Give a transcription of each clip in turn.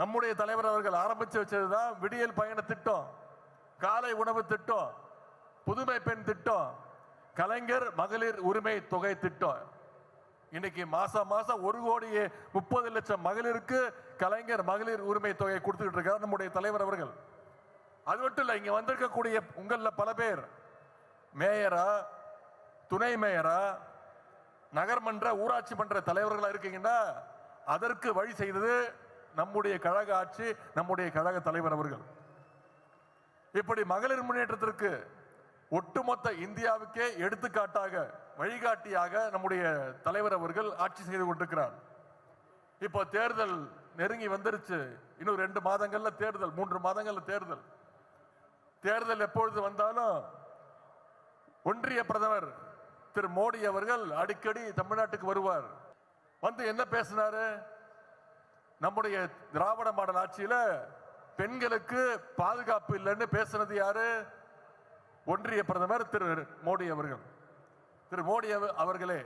நம்முடைய தலைவர் அவர்கள் ஆரம்பித்து வச்சது தான் விடியல் பயண திட்டம் காலை உணவு திட்டம் புதுமை பெண் திட்டம் கலைஞர் மகளிர் உரிமை தொகை திட்டம். இன்னைக்கு மாசம் மாசம் ஒரு கோடியே முப்பது லட்சம் மகளிருக்கு கலைஞர் மகளிர் உரிமை தொகை கொடுத்துக்கிட்டு இருக்கார் நம்முடைய தலைவர் அவர்கள். அது மட்டும் இல்லை இங்கே வந்திருக்கக்கூடிய உங்களில் பல பேர் மேயரா துணை மேயரா நகர்மன்ற ஊராட்சி மன்ற தலைவர்களாக இருக்கீங்கன்னா அதற்கு வழி செய்தது நம்முடைய கழக ஆட்சி நம்முடைய கழக தலைவர் அவர்கள். இப்படி மகளிர் முன்னேற்றத்திற்கு ஒட்டுமொத்த இந்தியாவுக்கே எடுத்துக்காட்டாக வழிகாட்டியாக நம்முடைய தலைவர் அவர்கள் ஆட்சி செய்து கொண்டிருக்கிறார். இப்போ தேர்தல் நெருங்கி வந்துருச்சு. இன்னும் ரெண்டு மாதங்கள்ல தேர்தல் மூன்று மாதங்கள்ல தேர்தல். தேர்தல் எப்பொழுது வந்தாலும் ஒன்றிய பிரதமர் திரு மோடி அவர்கள் அடிக்கடி தமிழ்நாட்டுக்கு வருவார். வந்து என்ன பேசினாரு? நம்முடைய திராவிட மாடல் ஆட்சியில பெண்களுக்கு பாதுகாப்பு இல்லைன்னு பேசுனது யாரு? ஒன்றிய பிரதமர் திரு மோடி அவர்கள். திரு மோடி அவர்களே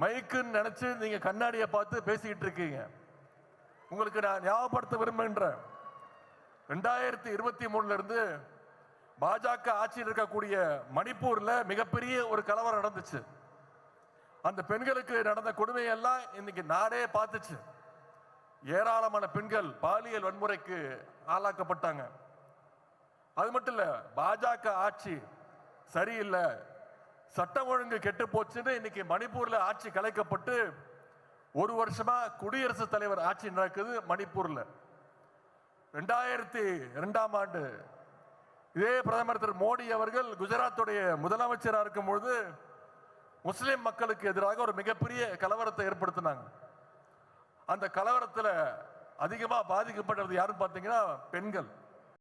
மைக்குன்னு நினைச்சு நீங்க கண்ணாடியை பார்த்து பேசிக்கிட்டு இருக்கீங்க. உங்களுக்கு நான் ஞாபகப்படுத்த விரும்புகின்றேன். ரெண்டாயிரத்தி இருபத்தி மூணுல இருந்து பாஜக ஆட்சியில் இருக்கக்கூடிய மணிப்பூர்ல மிகப்பெரிய ஒரு கலவரம் நடந்துச்சு. அந்த பெண்களுக்கு நடந்த கொடுமையெல்லாம் இன்னைக்கு நாடே பார்த்துச்சு. ஏராளமான பெண்கள் பாலியல் வன்முறைக்கு ஆளாக்கப்பட்டாங்க. அது மட்டும் இல்லை பாஜக ஆட்சி சரியில்லை. சட்டம் ஒழுங்கு கெட்டு போச்சுன்னு இன்னைக்கு மணிப்பூர்ல ஆட்சி கலைக்கப்பட்டு ஒரு வருஷமா குடியரசுத் தலைவர் ஆட்சி நடக்குது மணிப்பூர்ல. ரெண்டாயிரத்தி ரெண்டாம் ஆண்டு. இதே பிரதமர் திரு மோடி அவர்கள் குஜராத்துடைய முதலமைச்சராக இருக்கும் பொழுது முஸ்லிம் மக்களுக்கு எதிராக ஒரு மிகப்பெரிய கலவரத்தை ஏற்படுத்தினாங்க. அந்த கலவரத்தில் அதிகமாக பாதிக்கப்பட்டது யாருன்னு பார்த்தீங்கன்னா பெண்கள்.